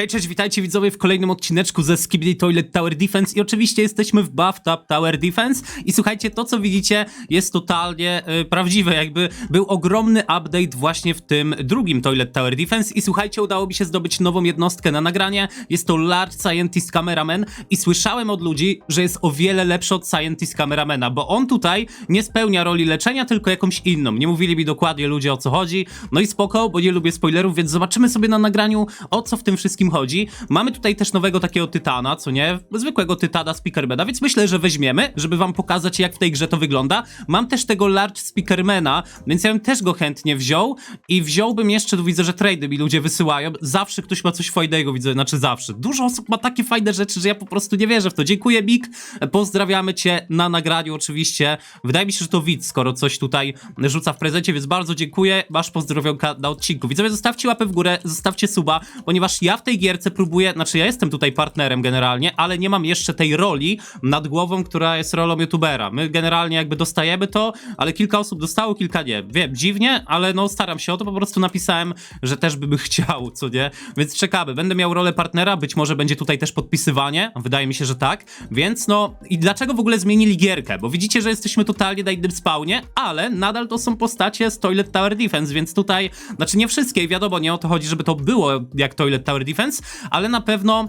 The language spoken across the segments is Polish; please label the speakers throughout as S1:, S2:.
S1: Hej, cześć, witajcie widzowie w kolejnym odcineczku ze Skibidi Toilet Tower Defense. I oczywiście jesteśmy w Bathtub Tower Defense. I słuchajcie, to co widzicie jest totalnie y, prawdziwe, jakby był ogromny update właśnie w tym drugim Toilet Tower Defense. I słuchajcie, udało mi się zdobyć nową jednostkę na nagranie, jest to Large Scientist Cameraman. I słyszałem od ludzi, że jest o wiele lepszy od Scientist Cameramana, bo on tutaj nie spełnia roli leczenia, tylko jakąś inną, nie mówili mi dokładnie ludzie o co chodzi, no i spoko, bo nie lubię spoilerów, więc zobaczymy sobie na nagraniu o co w tym wszystkim chodzi. Mamy tutaj też nowego takiego tytana, co nie? Zwykłego tytana Speakermana, więc myślę, że weźmiemy, żeby wam pokazać jak w tej grze to wygląda. Mam też tego Large Speakermana, więc ja bym też go chętnie wziął i wziąłbym jeszcze, tu widzę, że trady mi ludzie wysyłają. Zawsze ktoś ma coś fajnego, widzę, znaczy zawsze. Dużo osób ma takie fajne rzeczy, że ja po prostu nie wierzę w to. Dziękuję, Big. Pozdrawiamy cię na nagraniu oczywiście. Wydaje mi się, że to widz, skoro coś tutaj rzuca w prezencie, więc bardzo dziękuję. Masz pozdrowionka na odcinku. Widzowie, zostawcie łapę w górę, zostawcie suba, ponieważ ja w tej gierce próbuję, znaczy ja jestem tutaj partnerem generalnie, ale nie mam jeszcze tej roli nad głową, która jest rolą youtubera. My generalnie jakby dostajemy to, ale kilka osób dostało, kilka nie. Wiem, dziwnie, ale no staram się o to, po prostu napisałem, że też bym chciał, co nie? Więc czekamy. Będę miał rolę partnera, być może będzie tutaj też podpisywanie, wydaje mi się, że tak. Więc no i dlaczego w ogóle zmienili gierkę? Bo widzicie, że jesteśmy totalnie na innym spawnie, ale nadal to są postacie z Toilet Tower Defense, więc tutaj, znaczy nie wszystkie, wiadomo, nie o to chodzi, żeby to było jak Toilet Tower Defense, ale na pewno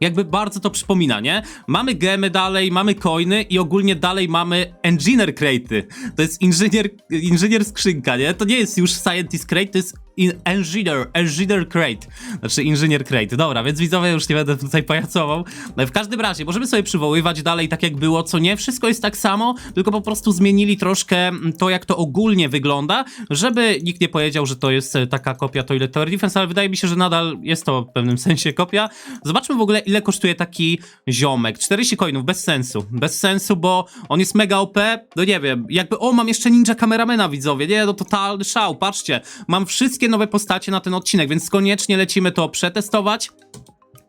S1: jakby bardzo to przypomina, nie? Mamy gemy dalej, mamy coiny i ogólnie dalej mamy engineer crate'y. To jest inżynier, inżynier skrzynka, nie? To nie jest już scientist crate, to jest in, engineer, engineer crate. Znaczy inżynier crate. Dobra, więc widzowie już nie będę tutaj pajacował. W każdym razie, możemy sobie przywoływać dalej tak jak było, co nie? Wszystko jest tak samo, tylko po prostu zmienili troszkę to, jak to ogólnie wygląda, żeby nikt nie powiedział, że to jest e, taka kopia Toilet Tower Defense, ale wydaje mi się, że nadal jest to w pewnym sensie kopia. Zobaczmy w ogóle, ile kosztuje taki ziomek. 40 coinów, bez sensu. Bez sensu, bo on jest mega OP, no nie wiem, jakby, o, mam jeszcze ninja kameramena, widzowie, nie, no totalny szał, patrzcie, mam wszystkie nowe postacie na ten odcinek, więc koniecznie lecimy to przetestować.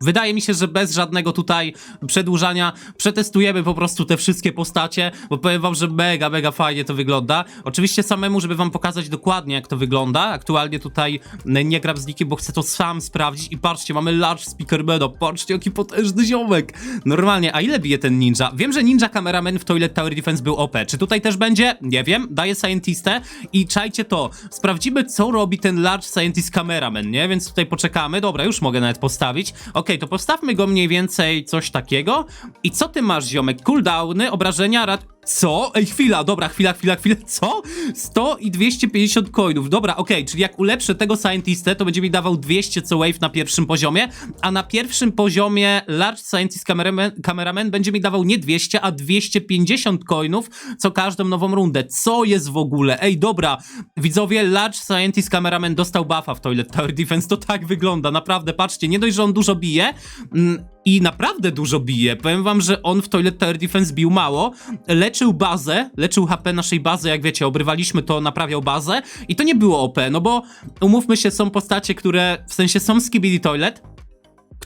S1: Wydaje mi się, że bez żadnego tutaj przedłużania przetestujemy po prostu te wszystkie postacie, bo powiem wam, że mega, mega fajnie to wygląda. Oczywiście samemu, żeby wam pokazać dokładnie jak to wygląda. Aktualnie tutaj nie gram z nikim, bo chcę to sam sprawdzić i patrzcie, mamy large speakermana, patrzcie jaki potężny ziomek. Normalnie, a ile bije ten ninja? Wiem, że ninja cameraman w Toilet Tower Defense był OP. Czy tutaj też będzie? Nie wiem. Daję scientistę i czajcie to. Sprawdzimy co robi ten large scientist cameraman, nie? Więc tutaj poczekamy. Dobra, już mogę nawet postawić. Okej, to postawmy go mniej więcej coś takiego. I co ty masz, ziomek? Cooldowny, obrażenia, rad... Co? Ej, chwila, dobra, chwila, chwila, chwila, co? 100 i 250 coinów, dobra, okej, czyli jak ulepszę tego scientistę, to będzie mi dawał 200 co wave na pierwszym poziomie, a na pierwszym poziomie Large Scientist Cameraman, cameraman będzie mi dawał nie 200, a 250 coinów co każdą nową rundę. Co jest w ogóle? Ej, dobra, widzowie, Large Scientist Cameraman dostał buffa w Toilet Tower Defense, to tak wygląda, naprawdę, patrzcie, nie dość, że on dużo bije, mm, i naprawdę dużo bije. Powiem wam, że on w Toilet Tower Defense bił mało. Leczył bazę, leczył HP naszej bazy, jak wiecie, obrywaliśmy to, naprawiał bazę i to nie było OP, no bo umówmy się, są postacie, które w sensie są Skibidi Toilet,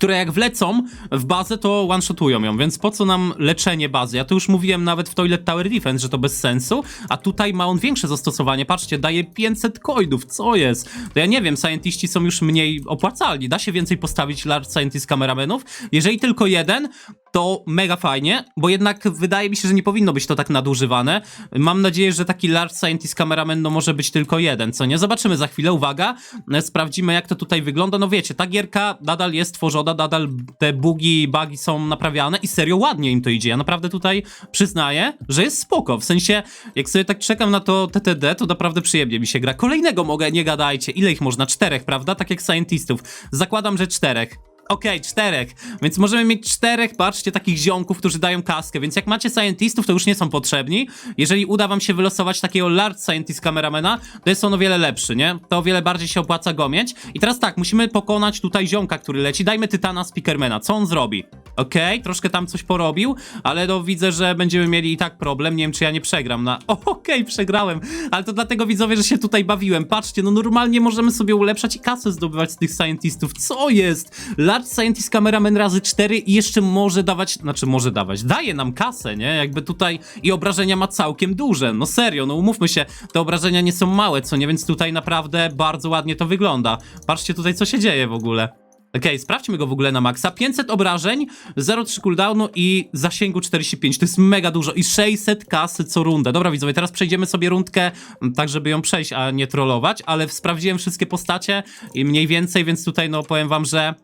S1: które jak wlecą w bazę, to one-shotują ją, więc po co nam leczenie bazy? Ja to już mówiłem nawet w Toilet Tower Defense, że to bez sensu, a tutaj ma on większe zastosowanie. Patrzcie, daje 500 coinów, co jest? To ja nie wiem, scientiści są już mniej opłacalni. Da się więcej postawić large scientist kameramenów. Jeżeli tylko jeden, to mega fajnie, bo jednak wydaje mi się, że nie powinno być to tak nadużywane. Mam nadzieję, że taki large scientist cameraman no może być tylko jeden, co nie? Zobaczymy za chwilę, uwaga, sprawdzimy jak to tutaj wygląda. No wiecie, ta gierka nadal jest tworzona, nadal te bugi, bugi są naprawiane i serio ładnie im to idzie. Ja naprawdę tutaj przyznaję, że jest spoko, w sensie jak sobie tak czekam na to TTD, to naprawdę przyjemnie mi się gra. Kolejnego mogę, nie gadajcie, ile ich można? Czterech, prawda? Tak jak scientistów. Zakładam, że czterech. Okej, czterech. Więc możemy mieć czterech, patrzcie, takich ziomków, którzy dają kaskę. Więc jak macie scientistów, to już nie są potrzebni. Jeżeli uda wam się wylosować takiego large scientist kameramana, to jest on o wiele lepszy, nie? To o wiele bardziej się opłaca go mieć. I teraz tak, musimy pokonać tutaj ziomka, który leci. Dajmy Tytana Speakermana. Co on zrobi? Okej, troszkę tam coś porobił, ale no widzę, że będziemy mieli i tak problem. Nie wiem, czy ja nie przegram na... O, Okej, przegrałem. Ale to dlatego widzowie, że się tutaj bawiłem. Patrzcie, no normalnie możemy sobie ulepszać i kasę zdobywać z tych scientistów. Co jest? Large Scientist Cameraman razy 4 i jeszcze może dawać, znaczy może dawać, daje nam kasę, nie? Jakby tutaj i obrażenia ma całkiem duże. No serio, no umówmy się, te obrażenia nie są małe, co nie? Więc tutaj naprawdę bardzo ładnie to wygląda. Patrzcie tutaj, co się dzieje w ogóle. Okej, sprawdźmy go w ogóle na maksa. 500 obrażeń, 0,3 cooldownu i zasięgu 45. To jest mega dużo. I 600 kasy co rundę. Dobra, widzowie, teraz przejdziemy sobie rundkę, m, tak żeby ją przejść, a nie trollować, ale sprawdziłem wszystkie postacie i mniej więcej, więc tutaj no powiem wam, że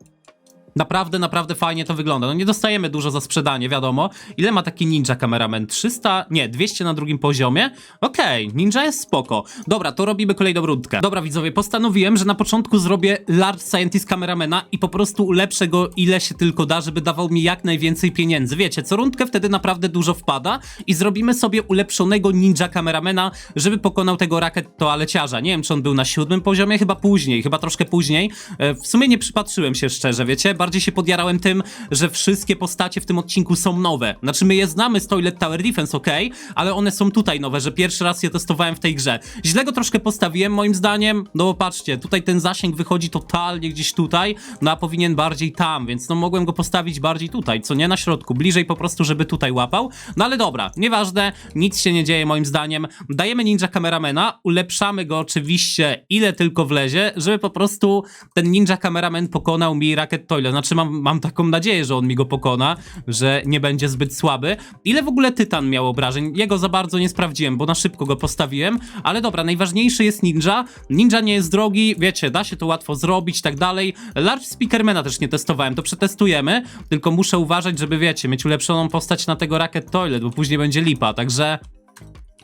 S1: Naprawdę, naprawdę fajnie to wygląda. No nie dostajemy dużo za sprzedanie, wiadomo. Ile ma taki ninja kameraman? 300? Nie, 200 na drugim poziomie? Okej, ninja jest spoko. Dobra, to robimy kolejną rundkę. Dobra, widzowie, postanowiłem, że na początku zrobię Large Scientist Kameramana i po prostu ulepszę go ile się tylko da, żeby dawał mi jak najwięcej pieniędzy. Wiecie, co rundkę wtedy naprawdę dużo wpada i zrobimy sobie ulepszonego ninja kameramana, żeby pokonał tego rakiet toaleciarza. Nie wiem, czy on był na siódmym poziomie, chyba później, chyba troszkę później. E, W sumie nie przypatrzyłem się szczerze, wiecie? Bardziej się podjarałem tym, że wszystkie postacie w tym odcinku są nowe. Znaczy, my je znamy z Toilet Tower Defense, ok, ale one są tutaj nowe, że pierwszy raz je testowałem w tej grze. Źle go troszkę postawiłem, moim zdaniem, no bo patrzcie, tutaj ten zasięg wychodzi totalnie gdzieś tutaj, no a powinien bardziej tam, więc no mogłem go postawić bardziej tutaj, co nie na środku, bliżej po prostu, żeby tutaj łapał. No ale dobra, nieważne, nic się nie dzieje moim zdaniem. Dajemy Ninja Kameramana, ulepszamy go oczywiście ile tylko wlezie, żeby po prostu ten Ninja Cameraman pokonał mi Racket Toilet. Znaczy mam, mam taką nadzieję, że on mi go pokona, że nie będzie zbyt słaby. Ile w ogóle Tytan miał obrażeń? Jego za bardzo nie sprawdziłem, bo na szybko go postawiłem, ale dobra, najważniejszy jest Ninja. Ninja nie jest drogi, wiecie, da się to łatwo zrobić tak dalej. Large Speakermana też nie testowałem, to przetestujemy, tylko muszę uważać, żeby wiecie, mieć ulepszoną postać na tego Racket Toilet, bo później będzie lipa, także...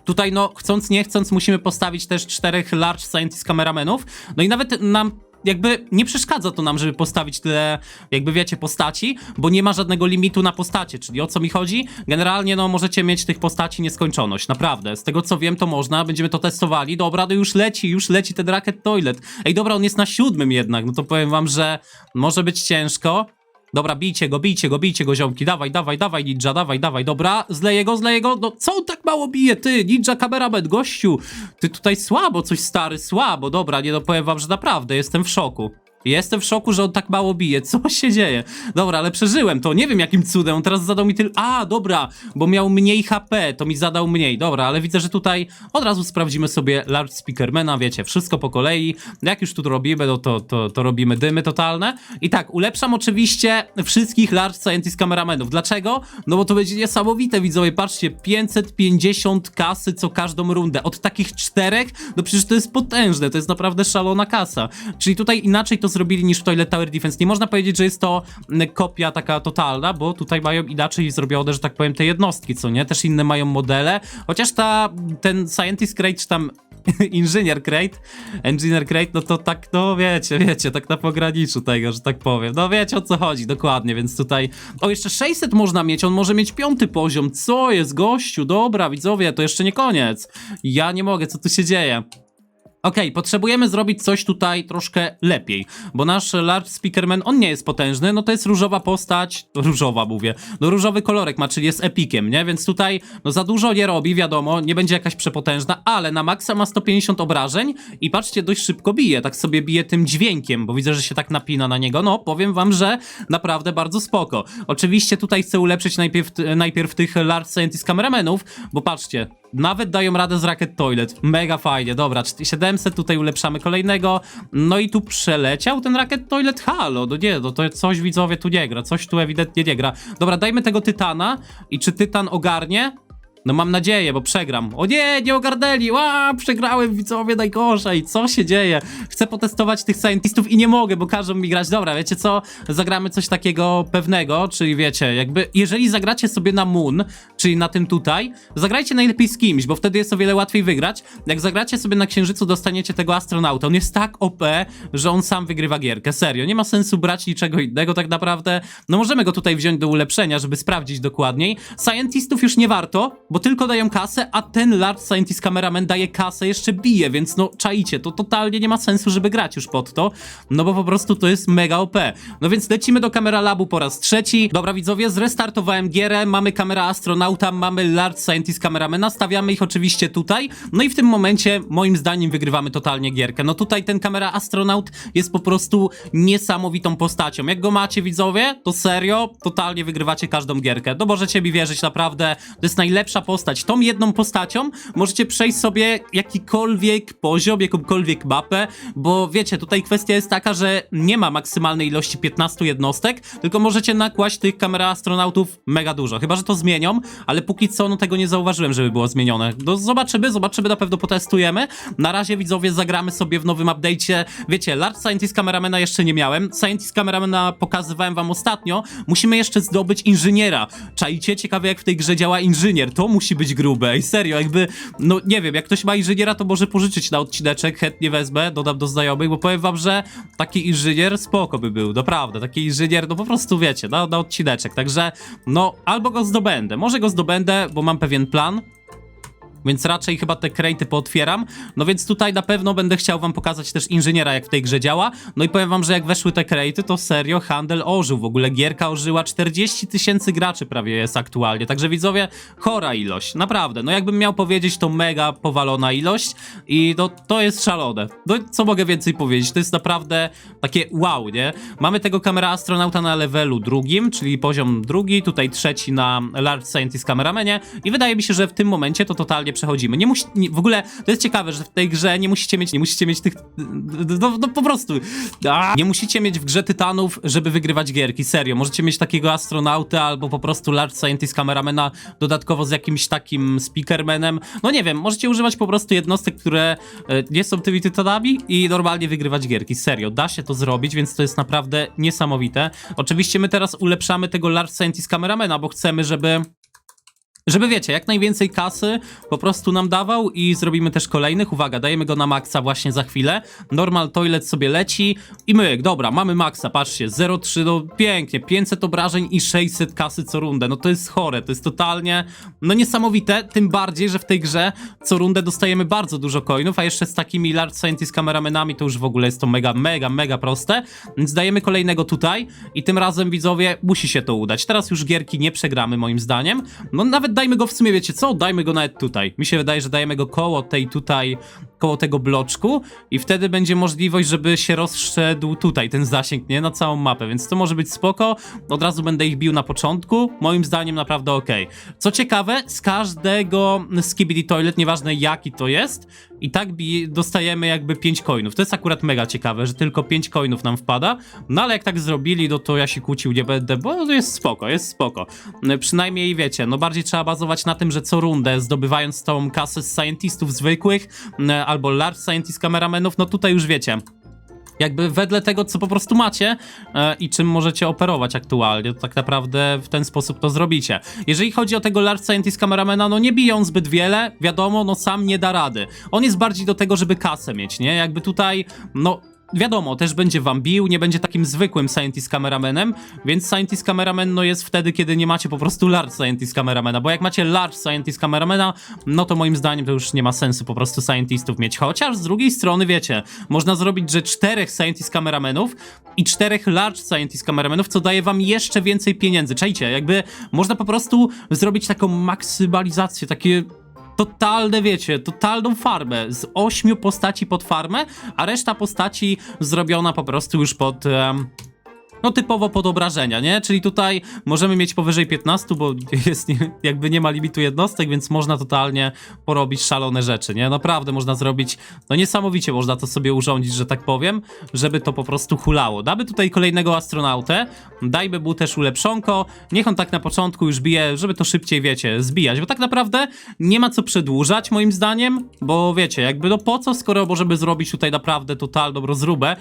S1: Tutaj, no, chcąc nie chcąc, musimy postawić też czterech large scientist kameramenów. No i nawet nam jakby nie przeszkadza to nam, żeby postawić tyle, jakby wiecie, postaci, bo nie ma żadnego limitu na postacie, czyli o co mi chodzi? Generalnie, no, możecie mieć tych postaci nieskończoność, naprawdę. Z tego co wiem, to można, będziemy to testowali. Dobra, no już leci, już leci ten Racket Toilet. Ej, dobra, on jest na siódmym jednak, no to powiem wam, że może być ciężko. Dobra, bijcie go, bijcie go, bijcie go, ziomki. Dawaj, dawaj, dawaj, ninja, dawaj, dawaj. Dobra, zleję go, zleję go. No, co on tak mało bije, ty? Ninja kameraman, gościu. Ty tutaj słabo, coś stary, słabo. Dobra, nie no, powiem wam, że naprawdę jestem w szoku. Jestem w szoku, że on tak mało bije. Co się dzieje? Dobra, ale przeżyłem to. Nie wiem jakim cudem. On teraz zadał mi tyle. A, dobra, bo miał mniej HP, to mi zadał mniej. Dobra, ale widzę, że tutaj od razu sprawdzimy sobie Large Speakermana. Wiecie, wszystko po kolei. Jak już tu robimy, no to, to, to robimy dymy totalne. I tak, ulepszam oczywiście wszystkich Large Scientist Kameramenów. Dlaczego? No bo to będzie niesamowite, widzowie. Patrzcie, 550 kasy co każdą rundę. Od takich czterech, no przecież to jest potężne. To jest naprawdę szalona kasa. Czyli tutaj inaczej to zrobili niż w Toilet Tower Defense. Nie można powiedzieć, że jest to kopia taka totalna, bo tutaj mają inaczej zrobione, że tak powiem, te jednostki, co nie? Też inne mają modele. Chociaż ta, ten Scientist Crate, czy tam Inżynier Crate, Engineer Crate, no to tak, no wiecie, wiecie, tak na pograniczu tego, że tak powiem. No wiecie o co chodzi, dokładnie, więc tutaj... O, jeszcze 600 można mieć, on może mieć piąty poziom. Co jest, gościu? Dobra, widzowie, to jeszcze nie koniec. Ja nie mogę, co tu się dzieje? Okej, potrzebujemy zrobić coś tutaj troszkę lepiej, bo nasz Large Speakerman, on nie jest potężny, no to jest różowa postać, różowa mówię, no różowy kolorek ma, czyli jest epikiem, nie? Więc tutaj, no za dużo nie robi, wiadomo, nie będzie jakaś przepotężna, ale na maksa ma 150 obrażeń i patrzcie, dość szybko bije, tak sobie bije tym dźwiękiem, bo widzę, że się tak napina na niego, no powiem wam, że naprawdę bardzo spoko. Oczywiście tutaj chcę ulepszyć najpierw, najpierw tych Large Scientist Cameramenów, bo patrzcie, nawet dają radę z Racket Toilet. Mega fajnie, dobra, 700, tutaj ulepszamy kolejnego. No i tu przeleciał ten Racket Toilet, halo, no nie, no to coś widzowie tu nie gra, coś tu ewidentnie nie gra. Dobra, dajmy tego Tytana i czy Tytan ogarnie? No mam nadzieję, bo przegram. O nie, nie ogarnęli! Ła, przegrałem widzowie najgorzej. Co się dzieje? Chcę potestować tych scientistów i nie mogę, bo każą mi grać. Dobra, wiecie co? Zagramy coś takiego pewnego, czyli wiecie, jakby jeżeli zagracie sobie na Moon, czyli na tym tutaj, zagrajcie najlepiej z kimś, bo wtedy jest o wiele łatwiej wygrać. Jak zagracie sobie na Księżycu, dostaniecie tego astronauta. On jest tak OP, że on sam wygrywa gierkę. Serio, nie ma sensu brać niczego innego tak naprawdę. No możemy go tutaj wziąć do ulepszenia, żeby sprawdzić dokładniej. Scientistów już nie warto, bo tylko dają kasę, a ten Large Scientist Cameraman daje kasę, jeszcze bije, więc no czaicie, to totalnie nie ma sensu, żeby grać już pod to, no bo po prostu to jest mega OP. No więc lecimy do Kamera Labu po raz trzeci. Dobra widzowie, zrestartowałem gierę, mamy kamera astronauta, mamy Large Scientist Cameramana, stawiamy ich oczywiście tutaj, no i w tym momencie moim zdaniem wygrywamy totalnie gierkę. No tutaj ten kamera astronaut jest po prostu niesamowitą postacią. Jak go macie widzowie, to serio, totalnie wygrywacie każdą gierkę. No możecie mi wierzyć, naprawdę, to jest najlepsza postać. Tą jedną postacią możecie przejść sobie jakikolwiek poziom, jakąkolwiek mapę, bo wiecie, tutaj kwestia jest taka, że nie ma maksymalnej ilości 15 jednostek, tylko możecie nakłaść tych kamera astronautów mega dużo. Chyba, że to zmienią, ale póki co no tego nie zauważyłem, żeby było zmienione. No zobaczymy, zobaczymy, na pewno potestujemy. Na razie widzowie zagramy sobie w nowym update'cie. Wiecie, Large Scientist Cameramana jeszcze nie miałem. Scientist Cameramana pokazywałem wam ostatnio. Musimy jeszcze zdobyć inżyniera. Czajcie? Ciekawe jak w tej grze działa inżynier. To musi być grube. I serio, jakby, no nie wiem, jak ktoś ma inżyniera, to może pożyczyć na odcineczek. Chętnie wezmę, dodam do znajomych, bo powiem wam, że taki inżynier spoko by był, naprawdę. Taki inżynier, no po prostu wiecie, na, na odcineczek. Także, no, albo go zdobędę. Może go zdobędę, bo mam pewien plan. Więc raczej chyba te krejty pootwieram. No więc tutaj na pewno będę chciał wam pokazać też inżyniera, jak w tej grze działa. No i powiem wam, że jak weszły te krejty, to serio handel ożył. W ogóle gierka ożyła 40 tysięcy graczy prawie jest aktualnie. Także widzowie, chora ilość. Naprawdę. No jakbym miał powiedzieć, to mega powalona ilość. I to, to jest szalone. No co mogę więcej powiedzieć? To jest naprawdę takie wow, nie? Mamy tego kamera astronauta na levelu drugim, czyli poziom drugi, tutaj trzeci na Large Scientist Cameramanie. I wydaje mi się, że w tym momencie to totalnie przechodzimy. Nie musi, nie, w ogóle to jest ciekawe, że w tej grze nie musicie mieć, nie musicie mieć tych, no, no po prostu, A! nie musicie mieć w grze tytanów, żeby wygrywać gierki, serio. Możecie mieć takiego astronauta albo po prostu Large Scientist Cameramana dodatkowo z jakimś takim speakermanem. No nie wiem, możecie używać po prostu jednostek, które e, nie są tymi tytanami i normalnie wygrywać gierki. Serio, da się to zrobić, więc to jest naprawdę niesamowite. Oczywiście my teraz ulepszamy tego Large Scientist Cameramana, bo chcemy, żeby żeby wiecie, jak najwięcej kasy po prostu nam dawał i zrobimy też kolejnych. Uwaga, dajemy go na maksa właśnie za chwilę. Normal toilet sobie leci i myk, dobra, mamy maksa, patrzcie, 0,3, no pięknie, 500 obrażeń i 600 kasy co rundę. No to jest chore, to jest totalnie, no niesamowite, tym bardziej, że w tej grze co rundę dostajemy bardzo dużo coinów, a jeszcze z takimi Large Scientist kameramenami to już w ogóle jest to mega, mega, mega proste. Więc dajemy kolejnego tutaj i tym razem widzowie musi się to udać. Teraz już gierki nie przegramy moim zdaniem. No nawet dajmy go w sumie, wiecie co? Dajmy go nawet tutaj. Mi się wydaje, że dajemy go koło tej tutaj, koło tego bloczku i wtedy będzie możliwość, żeby się rozszedł tutaj ten zasięg, nie? Na całą mapę, więc to może być spoko. Od razu będę ich bił na początku. Moim zdaniem naprawdę okej. Co ciekawe, z każdego Skibidi Toilet, nieważne jaki to jest, i tak dostajemy jakby 5 coinów. To jest akurat mega ciekawe, że tylko 5 coinów nam wpada. No ale jak tak zrobili, no to ja się kłócił nie będę, bo to jest spoko, jest spoko. No, Przynajmniej wiecie, no bardziej trzeba bazować na tym, że co rundę zdobywając tą kasę z scientistów zwykłych m, albo large scientist kameramenów, no tutaj już wiecie jakby wedle tego, co po prostu macie e, i czym możecie operować aktualnie, to tak naprawdę w ten sposób to zrobicie. Jeżeli chodzi o tego Large Scientist Cameramana, no nie biją zbyt wiele, wiadomo, no sam nie da rady. On jest bardziej do tego, żeby kasę mieć, nie? Jakby tutaj, no wiadomo, też będzie wam bił, nie będzie takim zwykłym Scientist Cameramanem, więc Scientist Cameraman no jest wtedy, kiedy nie macie po prostu Large Scientist Cameramana, bo jak macie Large Scientist Cameramana, no to moim zdaniem to już nie ma sensu po prostu Scientistów mieć, chociaż z drugiej strony wiecie, można zrobić, że czterech Scientist Cameramenów i czterech Large Scientist Cameramenów, co daje wam jeszcze więcej pieniędzy, czajcie, jakby można po prostu zrobić taką maksymalizację, takie totalne, wiecie, totalną farmę. Z ośmiu postaci pod farmę, a reszta postaci zrobiona po prostu już pod... em, no typowo pod obrażenia, nie? Czyli tutaj możemy mieć powyżej 15, bo jest nie, jakby nie ma limitu jednostek, więc można totalnie porobić szalone rzeczy, nie? Naprawdę można zrobić, no niesamowicie można to sobie urządzić, że tak powiem, żeby to po prostu hulało. Damy tutaj kolejnego astronautę, dajmy mu też ulepszonko, niech on tak na początku już bije, żeby to szybciej, wiecie, zbijać, bo tak naprawdę nie ma co przedłużać moim zdaniem, bo wiecie, jakby no po co, skoro możemy zrobić tutaj naprawdę totalną rozróbę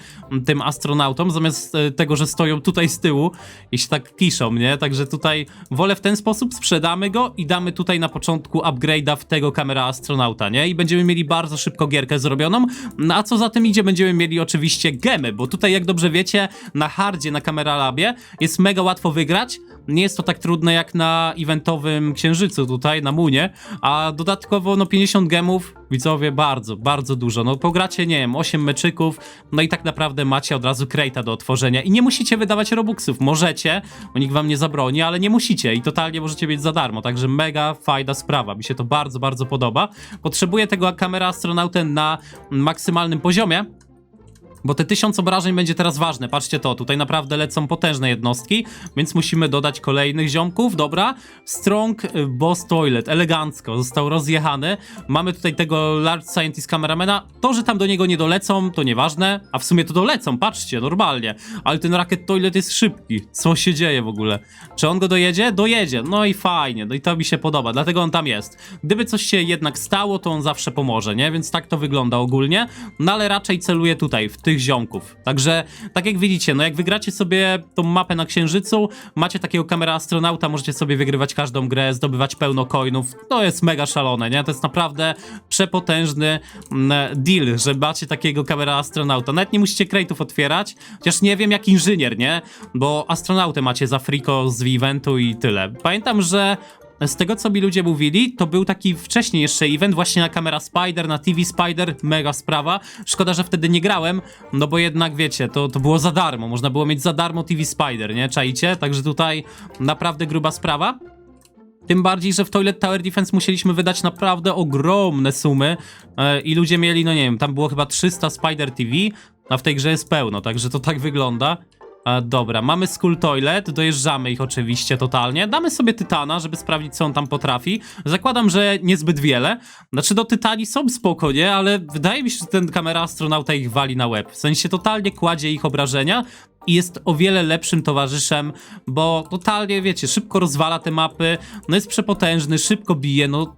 S1: tym astronautom, zamiast e, tego, że stoją tutaj z tyłu i się tak kiszą, nie? Także tutaj wolę w ten sposób, sprzedamy go i damy tutaj na początku upgrade'a w tego kamera astronauta, nie? I będziemy mieli bardzo szybko gierkę zrobioną, no a co za tym idzie, będziemy mieli oczywiście gemy, bo tutaj jak dobrze wiecie, na hardzie, na kamera labie jest mega łatwo wygrać, nie jest to tak trudne jak na eventowym księżycu tutaj, na Munie, a dodatkowo no 50 gemów, widzowie, bardzo, bardzo dużo. No pogracie, nie wiem, 8 meczyków, no i tak naprawdę macie od razu crate'a do otworzenia. I nie musicie wydawać robuxów, możecie, bo nikt wam nie zabroni, ale nie musicie i totalnie możecie mieć za darmo, także mega fajna sprawa, mi się to bardzo, bardzo podoba. Potrzebuję tego kamera astronautę na maksymalnym poziomie, bo te tysiąc obrażeń będzie teraz ważne. Patrzcie to, tutaj naprawdę lecą potężne jednostki, więc musimy dodać kolejnych ziomków. Dobra, Strong y, Boss Toilet, elegancko, został rozjechany. Mamy tutaj tego Large Scientist Cameramana. To, że tam do niego nie dolecą, to nieważne, a w sumie to dolecą, patrzcie, normalnie. Ale ten Rocket Toilet jest szybki. Co się dzieje w ogóle? Czy on go dojedzie? Dojedzie. No i fajnie, no i to mi się podoba, dlatego on tam jest. Gdyby coś się jednak stało, to on zawsze pomoże, nie? Więc tak to wygląda ogólnie. No ale raczej celuję tutaj, w tych ziomków. Także, tak jak widzicie, no jak wygracie sobie tą mapę na Księżycu, macie takiego kamera astronauta, możecie sobie wygrywać każdą grę, zdobywać pełno coinów. To jest mega szalone, nie? To jest naprawdę przepotężny mm, deal, że macie takiego kamera astronauta. Nawet nie musicie crate'ów otwierać, chociaż nie wiem jak inżynier, nie? Bo astronautę macie za friko z eventu i tyle. Pamiętam, że z tego, co mi ludzie mówili, to był taki wcześniej jeszcze event właśnie na kamera Spider, na TV Spider, mega sprawa. Szkoda, że wtedy nie grałem, no bo jednak wiecie, to, to było za darmo, można było mieć za darmo TV Spider, nie? Czaicie? Także tutaj naprawdę gruba sprawa. Tym bardziej, że w Toilet Tower Defense musieliśmy wydać naprawdę ogromne sumy e, i ludzie mieli, no nie wiem, tam było chyba 300 Spider TV, a w tej grze jest pełno, także to tak wygląda. E, dobra, mamy Skull Toilet, dojeżdżamy ich oczywiście totalnie. Damy sobie Tytana, żeby sprawdzić, co on tam potrafi. Zakładam, że niezbyt wiele. Znaczy, do Tytani są spoko, nie? Ale wydaje mi się, że ten kamera astronauta ich wali na łeb. W sensie totalnie kładzie ich obrażenia i jest o wiele lepszym towarzyszem, bo totalnie, wiecie, szybko rozwala te mapy, no jest przepotężny, szybko bije, no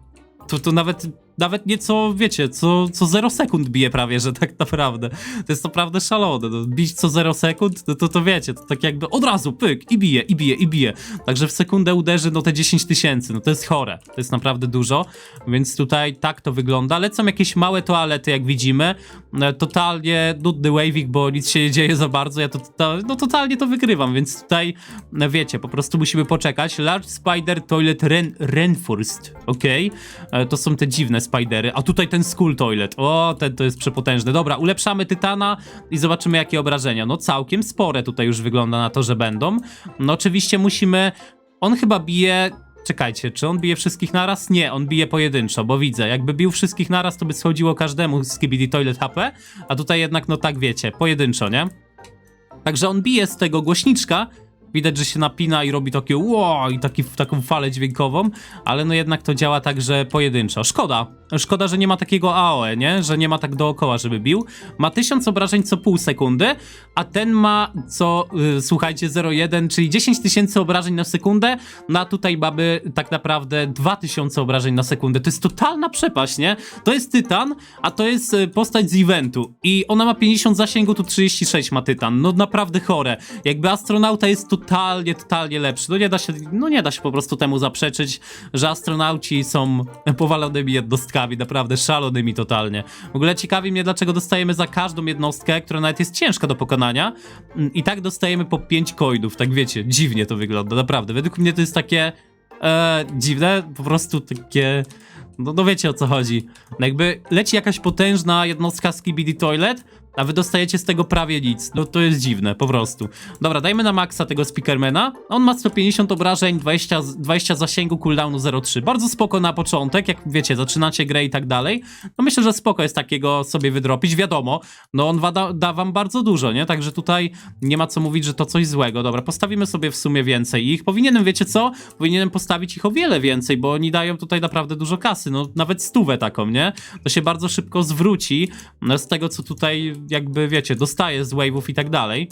S1: to, to nawet, nawet nieco, wiecie, co, co 0 sekund bije prawie, że tak naprawdę. To jest naprawdę szalone. No, bić co 0 sekund, no to, to wiecie, to tak jakby od razu pyk i bije, i bije, i bije. Także w sekundę uderzy no te 10 tysięcy, no to jest chore. To jest naprawdę dużo, więc tutaj tak to wygląda. Lecą jakieś małe toalety, jak widzimy. E, Totalnie nudny waving, bo nic się nie dzieje za bardzo. Ja to, to no totalnie to wygrywam, więc tutaj, no wiecie, po prostu musimy poczekać. Large Spider Toilet Ren Reinforced, okej. E, To są te dziwne spidery. A tutaj ten Skull Toilet. O, ten to jest przepotężny. Dobra, ulepszamy Tytana i zobaczymy jakie obrażenia. No całkiem spore tutaj już wygląda na to, że będą. No oczywiście musimy... On chyba bije... Czekajcie, czy on bije wszystkich naraz? Nie, on bije pojedynczo, bo widzę, jakby bił wszystkich naraz, to by schodziło każdemu z Skibidi Toilet HP, a tutaj jednak, no tak wiecie, pojedynczo, nie? Także on bije z tego głośniczka. Widać, że się napina i robi takie wow i taki, taką falę dźwiękową, ale no jednak to działa tak, że pojedynczo. Szkoda. Szkoda, że nie ma takiego AOE, nie? Że nie ma tak dookoła, żeby bił. Ma 1000 obrażeń co pół sekundy, a ten ma co, y, słuchajcie, 0,1, czyli 10 tysięcy obrażeń na sekundę, no a tutaj mamy tak naprawdę 2000 obrażeń na sekundę. To jest totalna przepaść, nie? To jest Tytan, a to jest y, postać z eventu i ona ma 50 zasięgu, tu 36 ma Tytan. No naprawdę chore. Jakby astronauta jest totalnie, totalnie lepszy. No nie da się, no nie da się po prostu temu zaprzeczyć, że astronauci są powalonymi jednostkami, naprawdę szalonymi totalnie. W ogóle ciekawi mnie, dlaczego dostajemy za każdą jednostkę, która nawet jest ciężka do pokonania i tak dostajemy po 5 coinów, tak wiecie, dziwnie to wygląda, naprawdę. Według mnie to jest takie e, dziwne, po prostu takie... No, no wiecie o co chodzi. No jakby leci jakaś potężna jednostka z Skibidi Toilet, a wy dostajecie z tego prawie nic. No to jest dziwne, po prostu. Dobra, dajmy na maksa tego Speakermana. On ma 150 obrażeń, 20, z- 20 zasięgu, cooldownu 0,3. Bardzo spoko na początek, jak wiecie, zaczynacie grę i tak dalej. No myślę, że spoko jest takiego sobie wydropić. Wiadomo, no on wada, da wam bardzo dużo, nie? Także tutaj nie ma co mówić, że to coś złego. Dobra, postawimy sobie w sumie więcej ich. Powinienem, wiecie co? Powinienem postawić ich o wiele więcej, bo oni dają tutaj naprawdę dużo kasy. No nawet stówę taką, nie? To się bardzo szybko zwróci z tego, co tutaj jakby, wiecie, dostaje z wave'ów i tak dalej.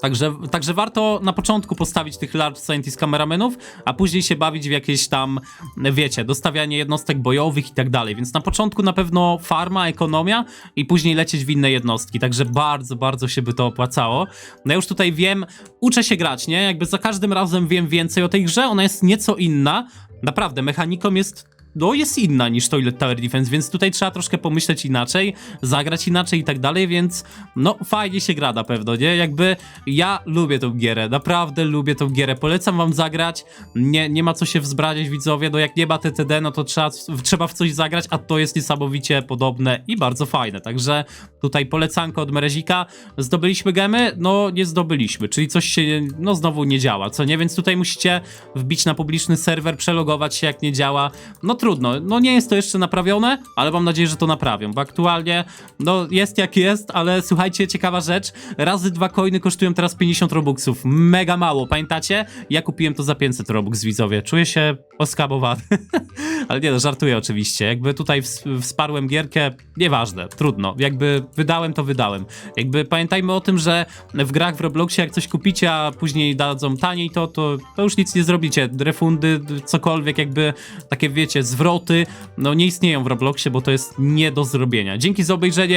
S1: Także, także warto na początku postawić tych large scientist kameramenów, a później się bawić w jakieś tam, wiecie, dostawianie jednostek bojowych i tak dalej. Więc na początku na pewno farma, ekonomia i później lecieć w inne jednostki. Także bardzo, bardzo się by to opłacało. No ja już tutaj wiem, uczę się grać, nie? Jakby za każdym razem wiem więcej o tej grze, ona jest nieco inna. Naprawdę, mechaniką jest no, jest inna niż Toilet Tower Defense, więc tutaj trzeba troszkę pomyśleć inaczej, zagrać inaczej i tak dalej, więc no fajnie się gra na pewno, nie? Jakby ja lubię tą gierę, naprawdę lubię tą gierę, polecam wam zagrać, nie, nie ma co się wzbraniać widzowie, no jak nie ma TTD, no to trzeba, trzeba w coś zagrać, a to jest niesamowicie podobne i bardzo fajne, także tutaj polecanko od Merezika, zdobyliśmy gemy? No nie zdobyliśmy, czyli coś się, no znowu nie działa, co nie? Więc tutaj musicie wbić na publiczny serwer, przelogować się jak nie działa, no no nie jest to jeszcze naprawione, ale mam nadzieję, że to naprawią, bo aktualnie, no jest jak jest, ale słuchajcie, ciekawa rzecz, razy dwa coiny kosztują teraz 50 robuxów, mega mało, pamiętacie? Ja kupiłem to za 500 robux, widzowie, czuję się oskabowany, ale nie no, żartuję oczywiście, jakby tutaj ws wsparłem gierkę, nieważne, trudno, jakby wydałem to wydałem, jakby pamiętajmy o tym, że w grach w Robloxie jak coś kupicie, a później dadzą taniej to, to, to już nic nie zrobicie, refundy, cokolwiek jakby, takie wiecie, zwroty, no nie istnieją w Robloxie, bo to jest nie do zrobienia. Dzięki za obejrzenie,